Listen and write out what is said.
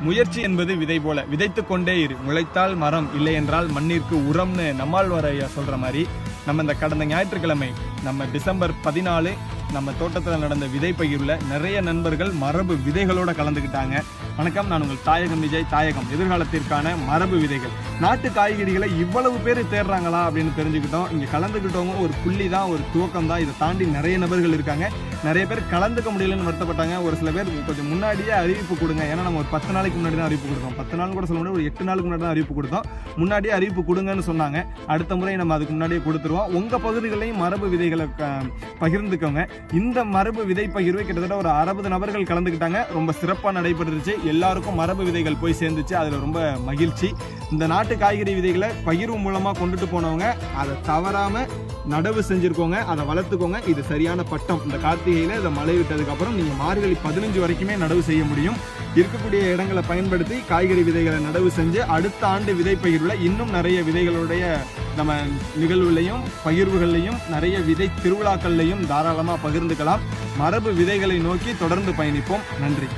முயற்சி என்பது விதை போல. விதைத்து கொண்டே இரு. முளைத்தால் மரம் இல்லை என்றால் மண்ணிற்கு உரம்னு நம்மாழ்வாரையா சொல்ற மாதிரி நம்ம இந்த கடந்த ஞாயிற்றுக்கிழமை நம்ம டிசம்பர் பதினாலு நம்ம தோட்டத்தில் நடந்த விதை பகிர்வில் நிறைய நண்பர்கள் மரபு விதைகளோடு கலந்துக்கிட்டாங்க. வணக்கம் நான் உங்கள் தாயகம் விஜய். தாயகம் எதிர்காலத்திற்கான மரபு விதைகள். நாட்டு காய்கறிகளை இவ்வளவு பேர் தேடுறாங்களா அப்படின்னு தெரிஞ்சுக்கிட்டோம். இங்கே கலந்துக்கிட்டவங்க ஒரு புள்ளி தான் ஒரு துவக்கம் தான். இதை தாண்டி நிறைய நபர்கள் இருக்காங்க. நிறைய பேர் கலந்துக்க முடியலன்னு வருத்தப்பட்டாங்க. ஒரு சில பேர் கொஞ்சம் முன்னாடியே அறிவிப்பு கொடுங்க. ஏன்னா நம்ம ஒரு பத்து நாளைக்கு முன்னாடி தான் அறிவிப்பு கொடுத்தோம். பத்து நாள் கூட சொல்ல முடியாது ஒரு எட்டு நாளுக்கு முன்னாடி தான் அறிவிப்பு கொடுத்தோம். முன்னாடியே அறிவிப்பு கொடுங்கன்னு சொன்னாங்க. அடுத்த முறை நம்ம அதுக்கு முன்னாடியே கொடுத்துருவோம். உங்கள் பகுதிகளையும் மரபு விதைகளை பகிர்ந்துக்கோங்க. இந்த மரபு விதை பகிர்வு கிட்டத்தட்ட ஒரு அறுபது நபர்கள் கலந்துக்கிட்டாங்க. ரொம்ப சிறப்பாக நடைபெற்றுச்சு எல்லாருக்கும் மரபு விதைகள் போய் சேர்ந்துச்சு. அதில் ரொம்ப மகிழ்ச்சி. இந்த நாட்டு காய்கறி விதைகளை பகிர்வு மூலமாக கொண்டுட்டு போனவங்க அதை தவறாமல் நடவு செஞ்சுருக்கோங்க. அதை வளர்த்துக்கோங்க. இது சரியான பட்டம். இந்த பண்டிகையில் இதை மழை விட்டதுக்கப்புறம் நீங்கள் மார்கழி பதினஞ்சு வரைக்குமே நடவு செய்ய முடியும். இருக்கக்கூடிய இடங்களை பயன்படுத்தி காய்கறி விதைகளை நடவு செஞ்சு அடுத்த ஆண்டு விதை பகிர்வில் இன்னும் நிறைய விதைகளுடைய நம்ம நிகழ்வுலையும் பகிர்வுகள்லையும் நிறைய விதை திருவிழாக்கள்லையும் தாராளமாக பகிர்ந்துக்கலாம். மரபு விதைகளை நோக்கி தொடர்ந்து பயணிப்போம். நன்றி.